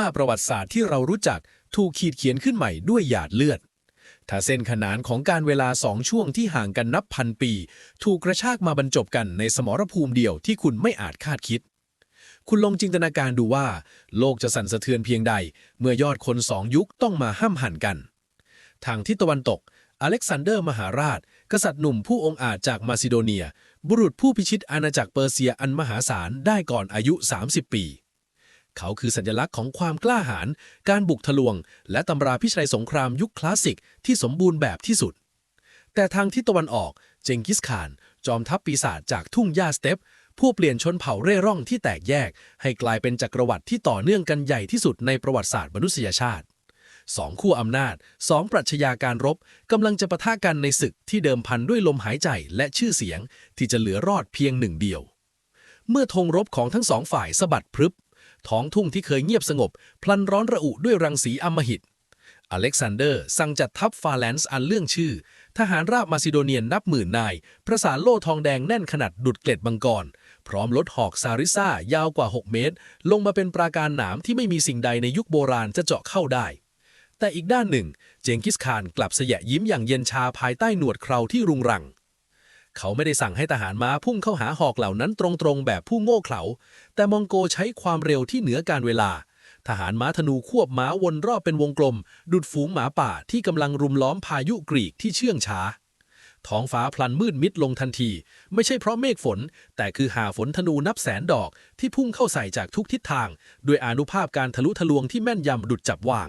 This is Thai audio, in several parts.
ถ้าประวัติศาสตร์ที่เรารู้จักถูกขีดเขียนขึ้นใหม่ด้วยหยาดเลือด ถ้าเส้นขนานของการเวลาสองช่วงที่ห่างกันนับพันปี ถูกกระชากมาบรรจบกันในสมรภูมิเดียวที่คุณไม่อาจคาดคิด คุณลองจินตนาการดูว่า โลกจะสั่นสะเทือนเพียงใด เมื่อยอดคนสองยุคต้องมาห้ามหันกัน ทางทิศตะวันตก อเล็กซานเดอร์มหาราช กษัตริย์หนุ่มผู้องอาจจากมาซิโดเนีย บุรุษผู้พิชิตอาณาจักรเปอร์เซียอันมหาศาลได้ก่อนอายุ 30 ปี เขาคือสัญลักษณ์ของความกล้าหาญการบุกทะลวง และตำราพิชัยสงครามยุคคลาสสิกที่สมบูรณ์แบบที่สุด แต่ทางทิศตะวันออกเจงกิสข่าน จอมทัพปีศาจจากทุ่งหญ้าสเตปผู้เปลี่ยนชนเผ่าเร่ร่อนที่แตกแยก ให้กลายเป็นจักรวรรดิที่ต่อเนื่องกันใหญ่ที่สุดในประวัติศาสตร์มนุษยชาติสองขั้วอำนาจสองปรัชญาการรบกำลังจะปะทะกันในศึกที่เดิมพันด้วยลมหายใจและชื่อเสียงที่จะเหลือรอดเพียงหนึ่งเดียว เมื่อธงรบของทั้งสองฝ่ายสะบัดพรึบ ท้องทุ่งที่เคยเงียบสงบ พลันร้อนระอุด้วยรังสีอำมหิต อเล็กซานเดอร์ สั่งจัดทัพฟาแลนซ์อันเรื่องชื่อ ทหารราบมาซิโดเนียนนับหมื่นนาย ประสานโล่ทองแดงแน่นขนาดดุดเกล็ดมังกร พร้อมรถหอกซาริซ่ายาวกว่า 6 เมตร ลงมาเป็นปราการหนามที่ไม่มีสิ่งใดในยุคโบราณจะเจาะเข้าได้ แต่อีกด้านหนึ่ง เจงกิสข่านกลับเสยะยิ้มอย่างเย็นชาภายใต้หนวดเคราที่รุงรัง เขาไม่ได้สั่งให้ทหารม้าพุ่งเข้าหาหอกเหล่านั้นตรงๆ แบบผู้โง่เขลา แต่มองโกใช้ความเร็วที่เหนือการเวลา ทหารม้าธนูควบม้าวนรอบเป็นวงกลม ดุดฝูงหมาป่าที่กำลังรุมล้อมพายุกรีกที่เชื่องช้า ท้องฟ้าพลันมืดมิดลงทันที ไม่ใช่เพราะเมฆฝน แต่คือหาฝนธนูนับแสนดอกที่พุ่งเข้าใส่จากทุกทิศทาง ด้วยอนุภาพการทะลุทะลวงที่แม่นยำดุดจับวาง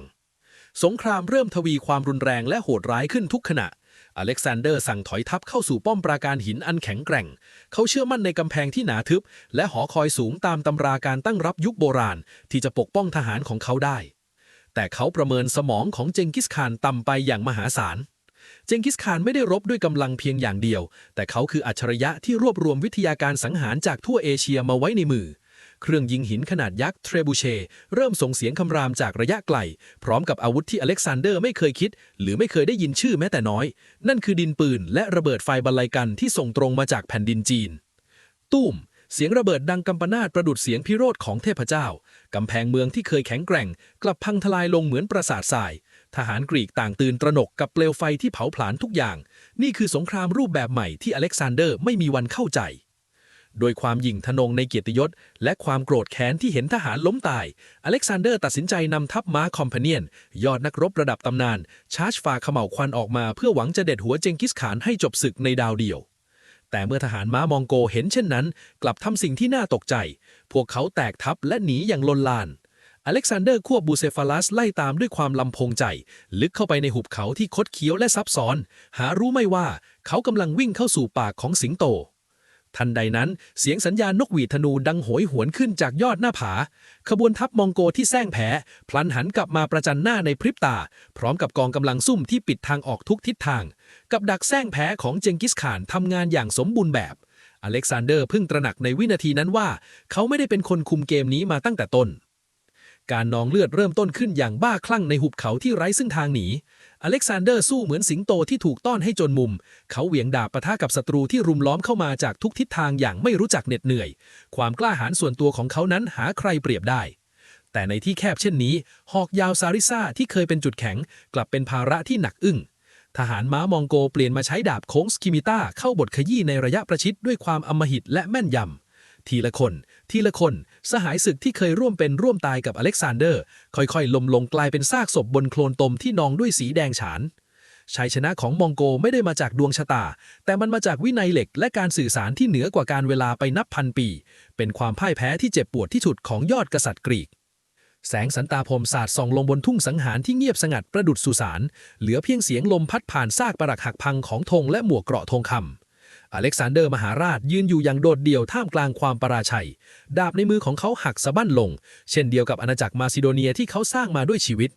สงครามเริ่มทวีความรุนแรงและโหดร้ายขึ้นทุกขณะ อเล็กซานเดอร์สั่งถอยทัพเข้าสู่ป้อมปราการหินอันแข็งแกร่ง เขาเชื่อมั่นในกำแพงที่หนาทึบ และหอคอยสูงตามตำราการตั้งรับยุคโบราณ ที่จะปกป้องทหารของเขาได้ แต่เขาประเมินสมองของเจงกิสข่านต่ำไปอย่างมหาศาลเจงกิสข่านไม่ได้รบด้วยกำลังเพียงอย่างเดียว แต่เขาคืออัจฉริยะที่รวบรวมวิทยาการสังหารจากทั่วเอเชียมาไว้ในมือ เครื่องยิงหินขนาดยักษ์เทรบูเช เริ่มส่งเสียงคำรามจากระยะไกล พร้อมกับอาวุธที่อเล็กซานเดอร์ไม่เคยคิด หรือไม่เคยได้ยินชื่อแม้แต่น้อย นั่นคือดินปืนและระเบิดไฟบรรลัยกันที่ส่งตรงมาจากแผ่นดินจีน ตุ้มเสียงระเบิดดังกำปนาตประดุดเสียงพิโรธของเทพเจ้ากำแพงเมืองที่เคยแข็งแกร่ง กลับพังทลายลงเหมือนปราสาททราย ทหารกรีกต่างตื่นตระหนกกับเปลวไฟที่เผาผลาญทุกอย่าง นี่คือสงครามรูปแบบใหม่ที่อเล็กซานเดอร์ไม่มีวันเข้าใจ โดยความหยิ่งทนงในเกียรติยศ และความโกรธแค้นที่เห็นทหารล้มตาย อเล็กซานเดอร์ตัดสินใจนำทัพม้าคอมเพเนียน ยอดนักรบระดับตำนาน ชาร์จฝ่าเขม่าควันออกมาเพื่อหวังจะเด็ดหัวเจงกิสขานให้จบศึกในดาวเดียว แต่เมื่อทหารม้ามองโกเห็นเช่นนั้น กลับทำสิ่งที่น่าตกใจ พวกเขาแตกทัพและหนีอย่างลนลานอเล็กซานเดอร์ควบบูเซฟาลัสไล่ตามด้วยความลำพงใจ ลึกเข้าไปในหุบเขาที่คดเคี้ยวและซับซ้อน หารู้ไม่ว่าเขากำลังวิ่งเข้าสู่ปากของสิงโต ทันใดนั้นเสียงสัญญาณนกหวีดธนูดังโหยหวนขึ้นจากยอดหน้าผา ขบวนทัพมองโกที่แซงแพ้พลันหันกลับมาประจันหน้าในพริบตา พร้อมกับกองกำลังซุ่มที่ปิดทางออกทุกทิศทาง กับดักแซงแพ้ของเจงกิสข่านทำงานอย่างสมบูรณ์แบบ อเล็กซานเดอร์เพิ่งตระหนักในวินาทีนั้นว่า เขาไม่ได้เป็นคนคุมเกมนี้มาตั้งแต่ต้นการนองเลือดเริ่มต้นขึ้นอย่างบ้าคลั่งในหุบเขาที่ไร้ซึ่งทางหนี อเล็กซานเดอร์สู้เหมือนสิงโตที่ถูกต้อนให้จนมุม เขาเหวี่ยงดาบปะทะกับศัตรูที่รุมล้อมเข้ามาจากทุกทิศทางอย่างไม่รู้จักเหน็ดเหนื่อย ความกล้าหาญส่วนตัวของเขานั้นหาใครเปรียบได้ แต่ในที่แคบเช่นนี้ หอกยาวซาริซ่าที่เคยเป็นจุดแข็ง กลับเป็นภาระที่หนักอึ้ง ทหารม้ามองโกเปลี่ยนมาใช้ดาบโค้งสกิมิต้าเข้าบทขยี้ในระยะประชิดด้วยความอำมหิตและแม่นยำ ทีละคน ทีละคน สหายศึกที่เคยร่วมเป็นร่วมตายกับอเล็กซานเดอร์ ค่อยๆลมลงกลายเป็นซากศพบนโคลนตมที่นองด้วยสีแดงฉานชัยชนะของมองโกไม่ได้มาจากดวงชะตา แต่มันมาจากวินัยเหล็กและการสื่อสารที่เหนือกว่าการเวลาไปนับพันปี เป็นความพ่ายแพ้ที่เจ็บปวดที่สุดของยอดกษัตริย์กรีก แสงสันตาพรมสาดส่องลงบนทุ่งสังหารที่เงียบสงัดประดุดสุสาน เหลือเพียงเสียงลมพัดผ่านซากปรักหักพังของธงและหมวกเกราะทองคำ อเล็กซานเดอร์มหาราชยืนอยู่อย่างโดดเดี่ยวท่ามกลางความประราชัย ดาบในมือของเขาหักสะบั้นลง เช่นเดียวกับอาณาจักรมาซิโดเนียที่เขาสร้างมาด้วยชีวิต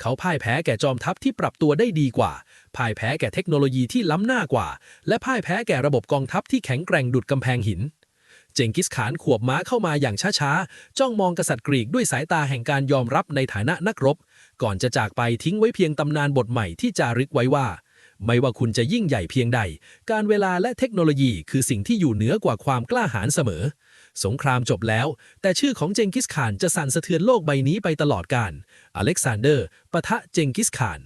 เขาพ่ายแพ้แก่จอมทัพที่ปรับตัวได้ดีกว่า พ่ายแพ้แก่เทคโนโลยีที่ล้ำหน้ากว่า และพ่ายแพ้แก่ระบบกองทัพที่แข็งแกร่งดุดกำแพงหิน เจงกิสขานขวบม้าเข้ามาอย่างช้าๆ จ้องมองกษัตริย์กรีกด้วยสายตาแห่งการยอมรับในฐานะนักรบ ก่อนจะจากไปทิ้งไว้เพียงตำนานบทใหม่ที่จารึกไว้ว่า ไม่ว่าคุณจะยิ่งใหญ่เพียงใด การเวลาและเทคโนโลยีคือสิ่งที่อยู่เหนือกว่าความกล้าหาญเสมอ สงครามจบแล้ว แต่ชื่อของเจงกิสข่านจะสั่นสะเทือนโลกใบนี้ไปตลอดกาลอเล็กซานเดอร์ปะทะเจงกิสข่าน